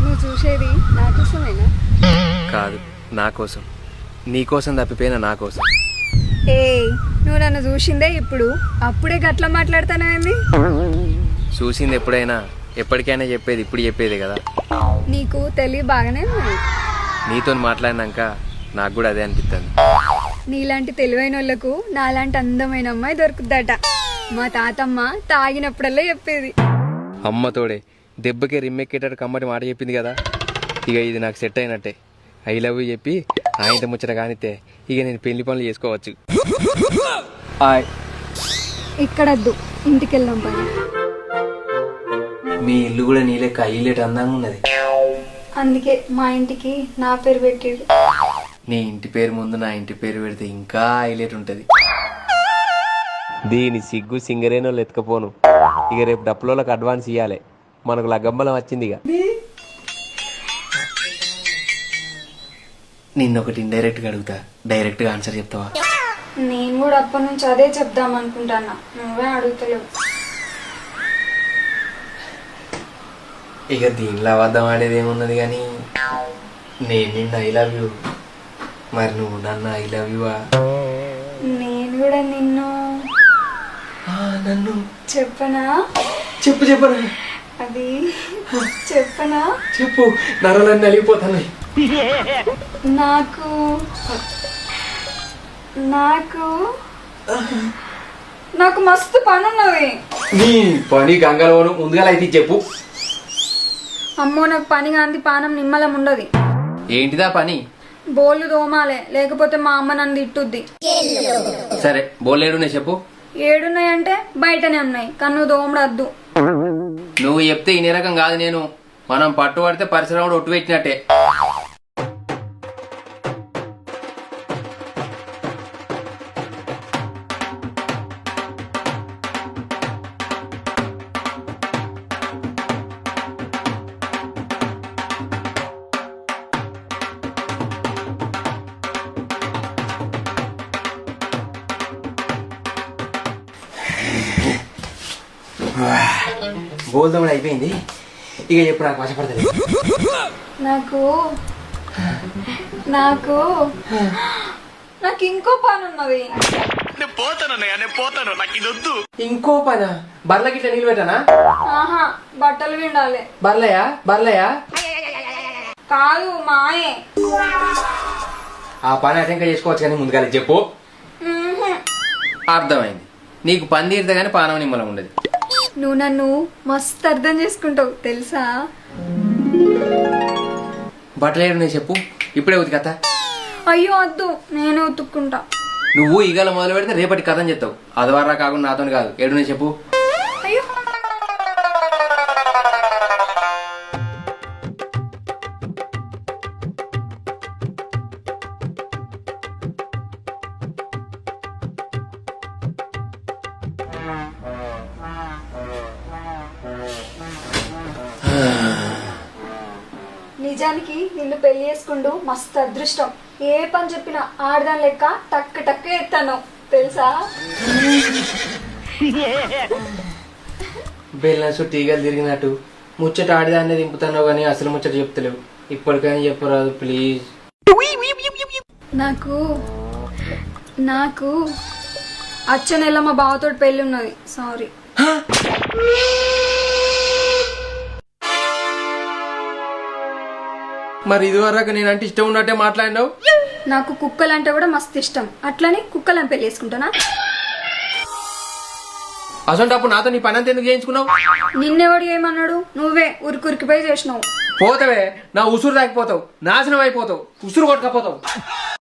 నువ్వు చూసేది నా కోసమేనా? కాదు నా కోసం. నీ కోసం తప్పిపోయిన నా కోసం. ఏ నువ్వు నన్ను చూసిందే ఇప్పుడు. అప్పుడే గట్ల మాట్లాడతానేంది చూసింది ఎప్పుడైనా ఎప్పటికైనా చెప్పేది ఇప్పుడు చెప్పేది కదా. నీకు తెలివి బాగానే ఉంది. నీతో మాట్లాడినాక నాకు కూడా అదే అనిపిస్తుంది నీలాంటి తెలివైన వాళ్ళకు నాలాంటి అందమైన అమ్మాయి దొరుకుద్దట. మా తాతమ్మ తాగినప్పుడల్లా చెప్పేది. అమ్మ తోడే దెబ్బకి రిమ్మెక్కేటట్టు కమ్మటి మాట చెప్పింది కదా. ఇక ఇది నాకు సెట్ అయినట్టే. ఐ లవ్ యూ చెప్పి ఆయనతో ముచ్చట కానితే ఇక నేను పెళ్ళి పనులు చేసుకోవచ్చు. ఇక్కడద్దు. ఇంటికి వెళ్దాం మీ ఇల్లు కూడా నీ లెక్క అయ్యేట అందంగా ఉన్నది. అందుకే మా ఇంటికి నా పేరు పెట్టేది నీ ఇంటి పేరు ముందు నా ఇంటి పేరు పెడితే ఇంకా హైలైట్ ఉంటది. దీని సిగ్గు సింగరేనో ఎత్తుకపోను ఇక రేపు డప్పులోకి అడ్వాన్స్ ఇవ్వాలి మనకు లగ్గంబలం వచ్చింది ఇక. నిన్నొకటి ఇండైరెక్ట్గా అడుగుతా. డైరెక్ట్గా ఆన్సర్ చెప్తావా? నేను కూడా అప్పటి నుంచి అదే చెప్దాం అనుకుంటానా నువ్వే అడుగుతలేవు. ఇక దీనిలో అబద్ధం ఆడేది ఏమున్నది కానీ నేను నిన్ను ఐ లవ్ యూ మరి నువ్వు నన్ను ఐ లవ్ యూ నేను కూడా నిన్ను నన్ను చెప్పనా? చెప్పు చెప్పను అది చెప్పనా? చెప్పు. నరలన్నీ నలిగిపోతాను నాకు నాకు నాకు మస్తు పని ఉన్నది నీ పని గంగలోను ముందుగా అయితే చెప్పు. అమ్మో నాకు పని కాంతి పానం నిమ్మలం ఉండదు. ఏంటిదా పని? బోళ్ళు దోమాలే లేకపోతే మా అమ్మ నన్ను తిట్టుద్ది. సరే బోలేడు నేను చెప్పు. ఏడున్నాయంటే బయటనే ఉన్నాయి. కన్ను దోమడద్దు. నువ్వు చెప్తే ఈ రకం కాదు నేను. మనం పట్టుబడితే పరిసరముడు ఒట్టు పెట్టినట్టే. బోల్దమ్మడి అయిపోయింది. ఇక చెప్పు నాకు వశపడుతుంది నాకు నాకు నాకు ఇంకో పని ఉన్నది. ఇంకో పనా? బర్లకి ఇట్లా నీళ్ళు పెట్టానా? ఆహా బట్టలు విండాలి బర్లయా బర్లయా కాదు మాయే. ఆ పని అటెంక చేసుకోవచ్చు కానీ ముందుగా చెప్పు. మ్మ్హ్. అర్థమైంది. నీకు పని తీరితే కానీ పానం నిమ్మలం ఉండదు. నువ్వు నన్ను మస్తు అర్థం చేసుకుంటావు తెలుసా? బట్టలు ఏడు నేను చెప్పు. ఇప్పుడే ఉతికత్తా అయ్యో వద్దు నేనే ఉతుక్కుంటా. నువ్వు ఈగల మొదలు పెడితే రేపటి కథని చెప్తావు. అదవారా కాకుండా నాతో కాదు. ఏడు చెప్పు. అయ్యో. నిజానికి నిన్ను పెళ్ళి చేసుకుంటూ మస్తు అదృష్టం. ఏ పని చెప్పినా ఆడదాని లెక్క టక్ టక్ ఎత్తాను. తెలుసా? బెల్లం చుట్టూ ఈగలు తిరిగినట్టు ముచ్చట ఆడిదాన్ని దింపుతున్నావు కానీ అసలు ముచ్చట చెప్తలేవు. ఇప్పటికైనా చెప్పరాదు ప్లీజ్. నాకు నాకు అచ్చ నెల మా బావతో పెళ్ళి ఉన్నది. సారీ. మరి ఇదివరకు నేనంటే ఇష్టం ఉన్నట్టే మాట్లాడినావు? నాకు కుక్కలంటే కూడా మస్తు ఇష్టం. అట్లని కుక్కలను పెళ్ళి చేసుకుంటానా? అసలు నాతో నీ పని అంతా ఎందుకు చేయించుకున్నావు? నిన్నెవడు ఏమన్నాడు? నువ్వే ఉరికురికిపోయి చేసినావు. పోతావే నా ఉసురు తాగిపోతావు నాశనం అయిపోతావు ఉసురు కొట్టుకపోతావు.